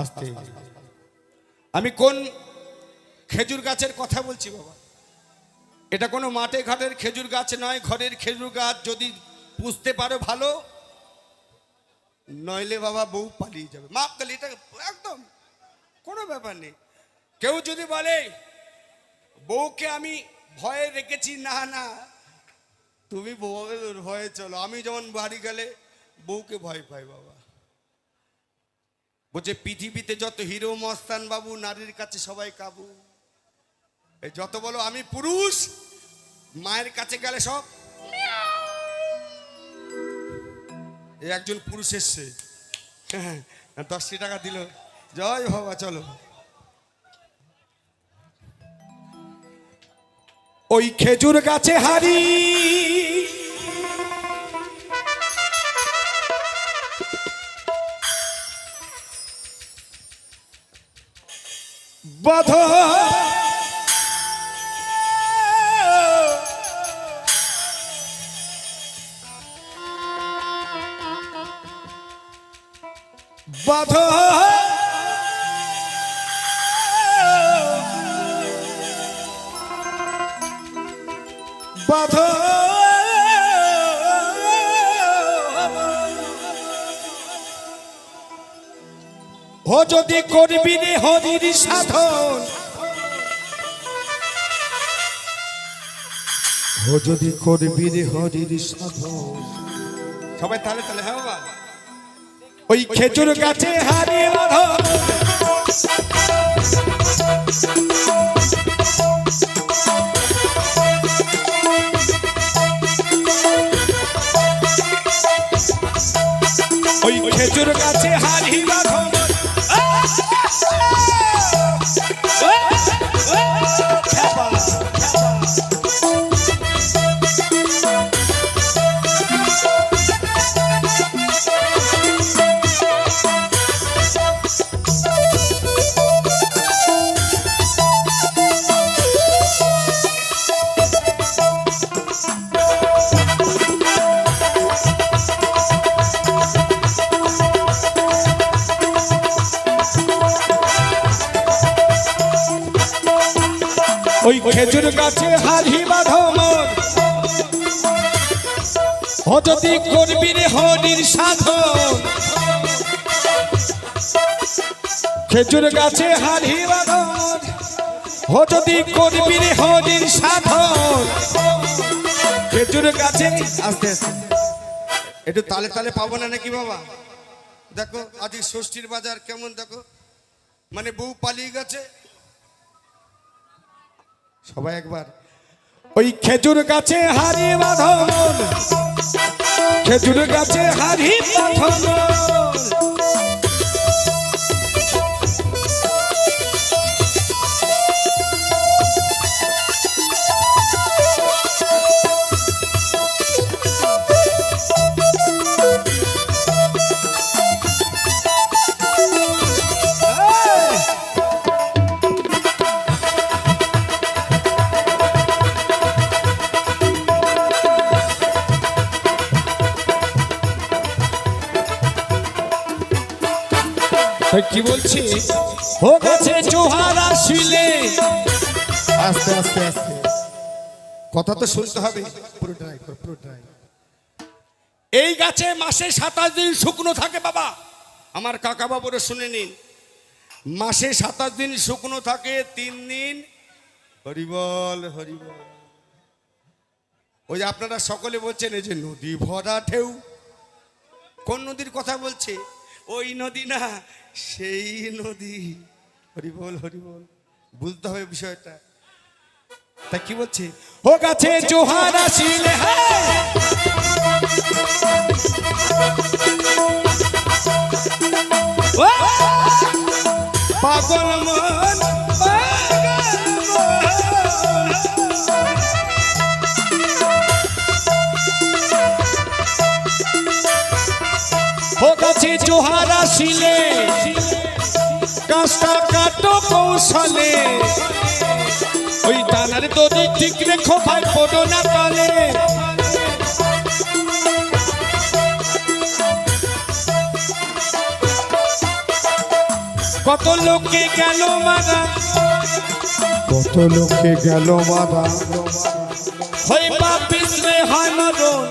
আস্তে। আমি কোন খেজুর গাছের কথা বলছি, বাবা? এটা কোনো মাঠে ঘাটের খেজুর গাছ নয়, ঘরের খেজুর গাছ যদি পুষতে পারো ভালো, নইলে বাবা বউ পালিয়ে যাবে। মাপ কালি এটা একদম কোনো ব্যাপার নেই। কেউ যদি বলে, বউকে আমি ভয়ে রেখেছি, না না, তুমি বউয়ের ভয়ে চলো। আমি যেমন বাড়ি গেলে বউকে ভয় পাই, বাবা। বলছে পৃথিবীতে যত হিরো মস্তান বাবু নারীর কাছে সবাই কাবু। যত বলো আমি পুরুষ মায়ের কাছে গেলে সব। একজন পুরুষ এসছে। হ্যাঁ, দশটি টাকা দিল। জয় বাবা চলো। ওই খেজুর গাছে হারি বধ। বধ। ও যদি করবি রে হরির সাধন। ও যদি করবি রে হরির সাধন। সবাই তাহলে তাহলে হ্যাঁ বাবা। ওই খেজুর গাছে হারি বাঁধন ওই খেজুর গাছে ওই খেজুর গাছে হারি ও যদি করবি রে হরির সাধন। খেজুর গাছে হারি বাঁধন ও যদি করবি রে হরির সাধন। খেজুর গাছে আস্তে আস্তে। একটু তালে তালে পাবো না নাকি বাবা? দেখো, আজকে ষষ্ঠীর বাজার কেমন দেখো? মানে বউ পালিয়ে গেছে সবাই একবার। ওই খেজুর গাছে হারি বাঁধন। খেজুর গাছে হারি বাঁধন। আস্তে আস্তে আস্তে কথা তো শুনতে হবে। পুরো ড্রাই পুরো ড্রাই এই গাছে মাসে সাতাশ দিন শুকনো থাকে বাবা। আমার কাকা বাবুরা শুনে নিন। মাসে সাতাশ দিন শুকনো থাকে তিন দিন। হরিবল হরিবল। ওই যে আপনারা সকলে বলছেন এই যে নদী ভরা ঢেউ। কোন নদীর কথা বলছে? ওই নদী না সেই নদী। হরিবল হরিবল। বুঝতে হবে বিষয়টা। তা কি বলছে ও গাছে জোহার আসিলে! পাগল মন। ও গাছে জোহার আসিলে গাছটা কাটো কৌশলে ওই টানার দড়ি ঠিক রেখো ভাই পড়ো না তালে। কত লোকে গেল মারা। কত লোকে গেল বাবা হই বাপিস রে হয় মরণ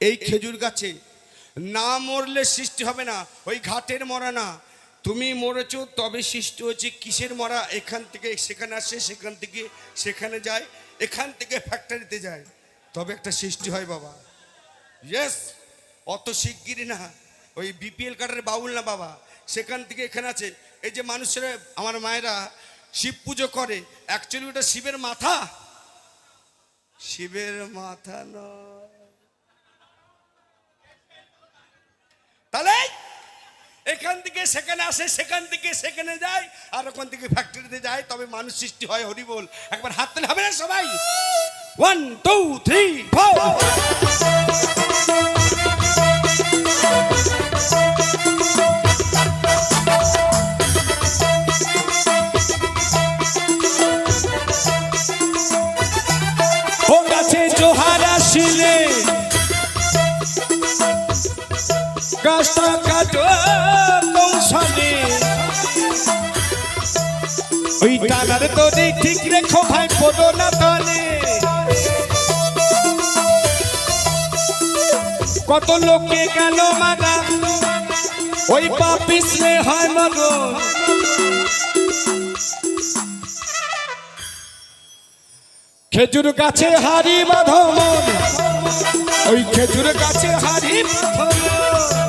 এই খেজুর গাছে না মরলে সৃষ্টি হবে না ওই ঘাটের মরা না তুমি মরেছ, তবে সৃষ্টি হয়েছে। কিসের মরা? এখান থেকে সেখানে আসে, সেখান থেকে সেখানে যায়, এখান থেকে ফ্যাক্টরিতে যায়। তবে একটা সৃষ্টি হয় বাবা। ইয়েস অত শিগগিরই না। ওই বিপিএল কার্ডের বাউল না বাবা। সেখান থেকে এখানে আছে। এই যে মানুষেরা, আমার মায়েরা শিব পুজো করে। অ্যাকচুয়ালি ওটা শিবের মাথা। শিবের মাথা নয় তাহলে এখান থেকে সেখানে আসে, সেখান থেকে সেখানে যায়। আর ওখান থেকে ফ্যাক্টরিতে যায়, তবে মানুষ সৃষ্টি হয় হরি বল একবার হাত তালে হবে না সবাই? ওয়ান টু থ্রি ফোর টানার তরি ঠিক রেখো ভাই, পড়ো না তলে। কত লোকে গেল মারা, ওই পাপিস রে হয় মরণ। খেজুর গাছে হারি বাঁধন ওই খেজুর গাছে হারি বাঁধন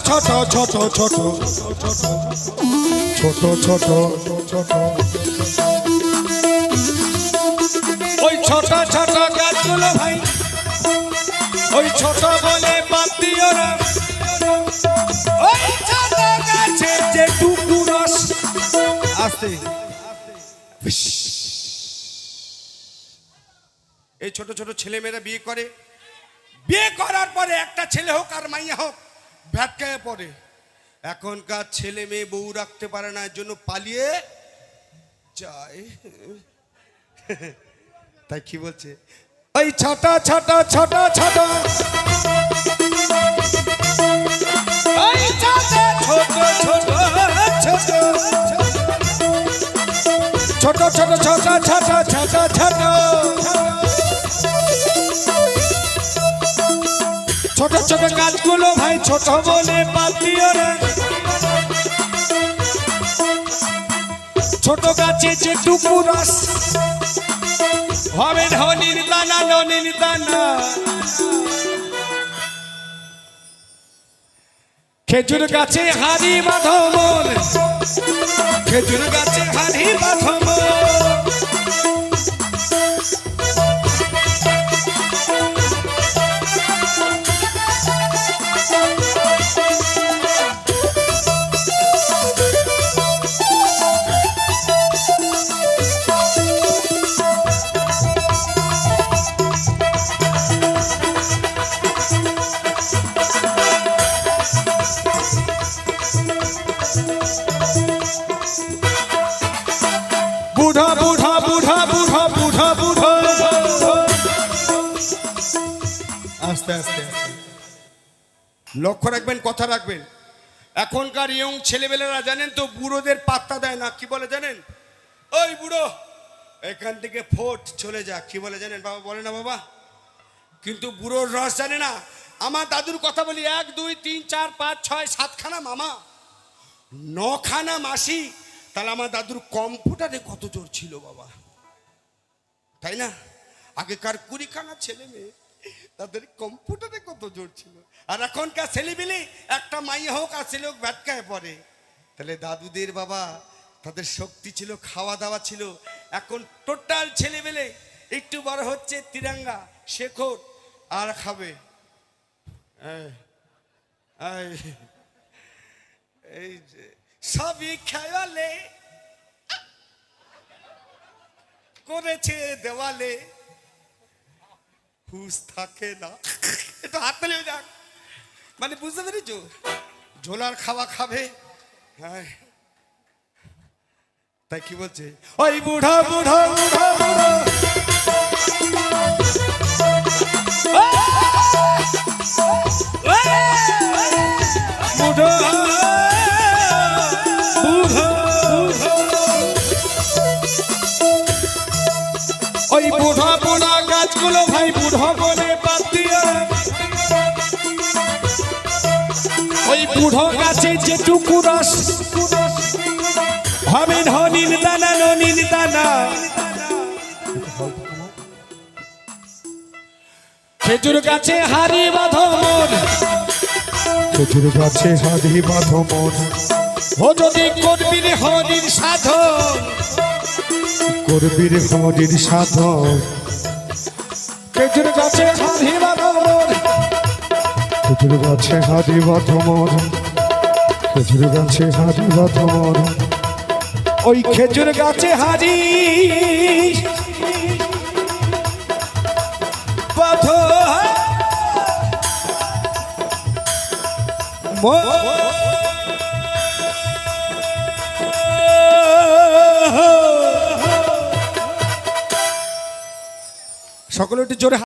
ছোট ছোট ছোট ছোট ছোট ওই ছোট ছোট গাছগুলো ভাই ওই ছোট বলে এই ছোট ছোট ছেলেমেয়েরা বিয়ে করে। বিয়ে করার পরে একটা ছেলে হোক আর মাইয়া হোক ভ্যাটকায় পড়ে। এখনকার ছেলে মেয়ে বউ রাখতে পারে না, এর জন্য পালিয়ে যায়। তাই কি বলছে? ওই ছোট ছোট ছোট ছোট। ছোট। ছোট ছোট ছোট ছোট ছোট ছোট। ছোট ছোট গাছগুলো ভাই, ছোট বলে না ছোট গাছে যে টুকু রস, হবে ধনির দানা ননির দানা খেজুর গাছে হাড়ি বাঁধমন খেজুর গাছে হাড়ি বাঁধমন লক্ষ্য রাখবেন, কথা রাখবেন। এখনকার ইয়ং ছেলেবেলেরা, জানেন তো, বুড়োদের পাত্তা দেয় না, কি বলে জানেন? ওই বুড়ো, এখান থেকে ফোট চলে যা কি বলে জানেন? বাবা বলে না বাবা? কিন্তু বুড়োর রস জানে না? আমার দাদুর কথা বলি, এক, দুই, তিন, চার, পাঁচ, ছয়, সাতখানা মামা, নখানা মাসি তাহলে আমার দাদুর কম্পিউটারে কত জোর ছিল বাবা। তাই না? আগেকার কুড়িখানা ছেলে মেয়ে তাদের কম্পিউটারে কত জোর ছিল। আর এখনকার ছেলেমেলে একটা মাই হোক আর ছেলে হোক ব্যাটকায় পড়ে। তাহলে দাদুদের বাবা তাদের শক্তি ছিল খাওয়া দাওয়া ছিল। এখন টোটাল ছেলেমেলে একটু বড় হচ্ছে তিরাঙ্গা শেখর আর খাবে। এই যে, সবই খেয়ালে। করেছে দেওয়ালে। হুস থাকে না। একটু হাত তালে যাক মানে বুঝতে পেরেছ? ঝোলার খাওয়া খাবে। হ্যাঁ। তাই কি বলছে? ওই বুড়া বুড়া বুড়া বুড়ো। বুড়ো। বুড়ো বুড়া গাছগুলো ভাই বুড়ো বলে বাদ দিয়া। ওই বুড়ো গাছে যেটুকু রস হবে ধনিন দানা ননিন দানা। খেজুর গাছে হারি বাঁধো মন। খেজুর গাছে হারি বাঁধো মন। ও যদি করবি হরির সাধন করবি রে হরির সাধন খেজুর গাছে হারি বাঁধো মন খেজুর গাছে হারি খেজুর গাছে হারি ওই খেজুর গাছে হারি সকলে জোরে